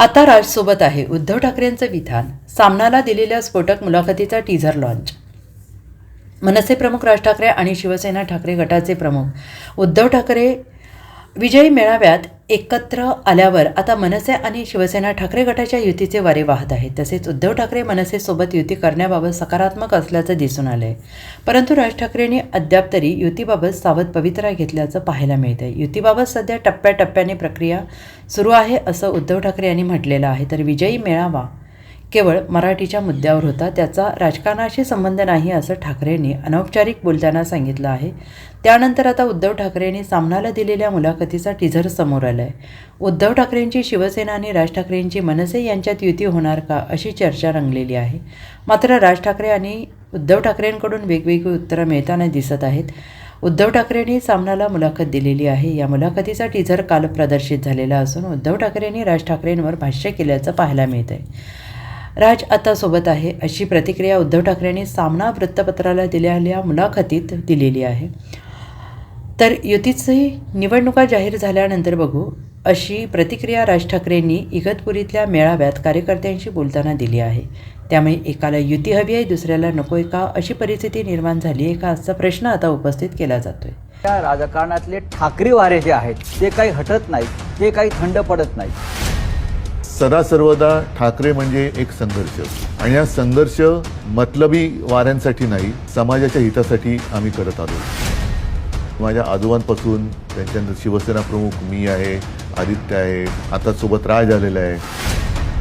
आता राजसोबत आहे. उद्धव ठाकरेंचं विधान. सामनाला दिलेल्या स्फोटक मुलाखतीचा टीझर लॉन्च मनसे प्रमुख राज ठाकरे आणि शिवसेना ठाकरे गटाचे प्रमुख. उद्धव ठाकरे विजयी मेळाव्यात एकत्र आल्यावर आता मनसे आणि शिवसेना ठाकरे गटाच्या युतीचे वारे वाहत आहेत. तसेच उद्धव ठाकरे मनसेसोबत युती करण्याबाबत सकारात्मक असल्याचं दिसून आलं आहे परंतु राज ठाकरेंनी अद्याप तरी युतीबाबत सावध पवित्रा घेतल्याचं पाहायला मिळतं आहे युतीबाबत सध्या टप्प्याटप्प्याने प्रक्रिया सुरू आहे असं उद्धव ठाकरे यांनी म्हटलेलं आहे. तर विजयी मेळावा केवळ मराठीच्या मुद्द्यावर होता. त्याचा राजकारणाशी संबंध नाही असं ठाकरेंनी अनौपचारिक बोलताना सांगितलं आहे. त्यानंतर आता उद्धव ठाकरेंनी सामनाला दिलेल्या मुलाखतीचा टीझर समोर आला आहे उद्धव ठाकरेंची शिवसेना आणि राज ठाकरेंची मनसे यांच्यात युती होणार का अशी चर्चा रंगलेली आहे. मात्र राज ठाकरे आणि उद्धव ठाकरेंकडून वेगवेगळी उत्तरं मिळताना दिसत आहेत. उद्धव ठाकरेंनी सामनाला मुलाखत दिलेली आहे. या मुलाखतीचा टीझर काल प्रदर्शित झालेला असून उद्धव ठाकरेंनी राज ठाकरेंवर भाष्य केल्याचं पाहायला मिळत आहे राज आता सोबत आहे अशी प्रतिक्रिया उद्धव ठाकरेंनी सामना वृत्तपत्राला दिलेल्या मुलाखतीत दिलेली आहे. तर युतीचंही निवडणुका जाहीर झाल्यानंतर बघू अशी प्रतिक्रिया राज ठाकरेंनी इगतपुरीतल्या मेळाव्यात कार्यकर्त्यांशी बोलताना दिली आहे. त्यामुळे एकाला युती हवी आहे दुसऱ्याला नको आहे का अशी परिस्थिती निर्माण झाली आहे का असा प्रश्न आता उपस्थित केला जातोय. त्या राजकारणातले ठाकरे वारे जे आहेत ते काही हटत नाहीत ते काही थंड पडत नाहीत. सदा सर्वदा ठाकरे म्हणजे एक संघर्ष. आणि हा संघर्ष मतलबी वाऱ्यांसाठी नाही समाजाच्या हितासाठी आम्ही करत आलो माझ्या आजोबांपासून त्यांच्यानंतर शिवसेना प्रमुख मी आहे आदित्य आहे आता सोबत राज आलेला आहे.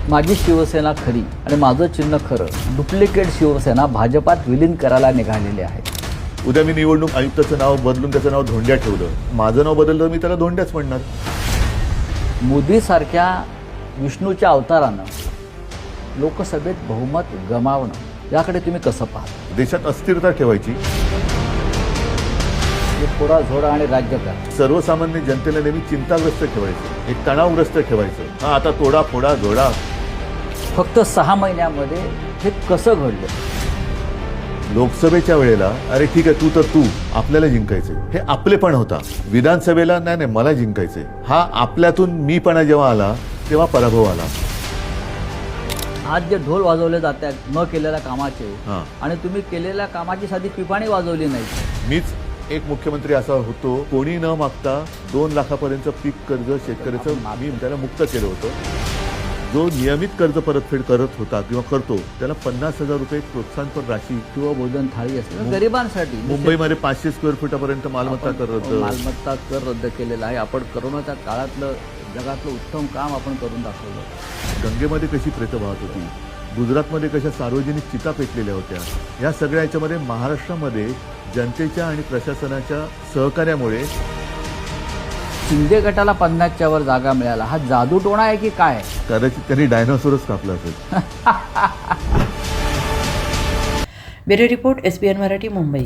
माझी शिवसेना खरी आणि माझं चिन्ह खरं डुप्लिकेट शिवसेना भाजपात विलीन करायला निघालेले आहे. उद्या मी निवडणूक आयुक्ताचं नाव बदलून त्याचं नाव धोंड्या ठेवलं. माझं नाव बदललं तर मी त्याला धोंड्याच म्हणणार. मोदीसारख्या विष्णूच्या अवतारानं लोकसभेत बहुमत गमावणं याकडे तुम्ही कसं पाहता? देशात अस्थिरता ठेवायची. थोडा झोडा आणि राज्य करा. सर्वसामान्य जनतेला नेहमी चिंताग्रस्त ठेवायचं. एक तणावग्रस्त ठेवायचं. हा आता तोडा फोडा जोडा. फक्त सहा महिन्यामध्ये हे कसं घडलं? लोकसभेच्या वेळेला अरे ठीक आहे तू तर तू आपल्याला जिंकायचंय. हे आपलेपण होता. विधानसभेला नाही नाही मला जिंकायचंय. हा आपल्यातून मीपणा जेव्हा आला तेव्हा पराभव आला. आज जे ढोल वाजवले जात आहेत न केलेल्या कामाचे हा. आणि तुम्ही केलेल्या कामाची साधी पिपाणी वाजवली नाही. मीच एक मुख्यमंत्री असा होतो कोणी न मागता दोन लाखापर्यंत पीक कर्ज शेतकऱ्याचं मी त्याला मुक्त केलं होतं. जो नियमित कर्ज परतफेड करत होता किंवा करतो त्याला पन्नास हजार रुपये प्रोत्साहनपर राशी किंवा भोजन थाळी असते. गरिबांसाठी. मुंबईमध्ये पाचशे स्क्वेअर फुटापर्यंत मालमत्ता कर रद्द. मालमत्ता कर रद्द केलेला आहे. आपण करोनाच्या काळातलं जगातलं उत्तम काम आपण करून दाखवलं. गंगेमध्ये कशी प्रेतं वाहत होती गुजरातमध्ये कशा सार्वजनिक चिता पेटलेल्या होत्या या सगळ्या याच्यामध्ये महाराष्ट्रामध्ये जनतेच्या आणि प्रशासनाच्या सहकार्यामुळे शिंदे गटाला पन्नासच्या वर जागा मिळाला. हा जादूटोणा आहे की काय? कदाचित त्यांनी डायनोसॉरच कापला असेल. Bureau report S B N Marathi Mumbai.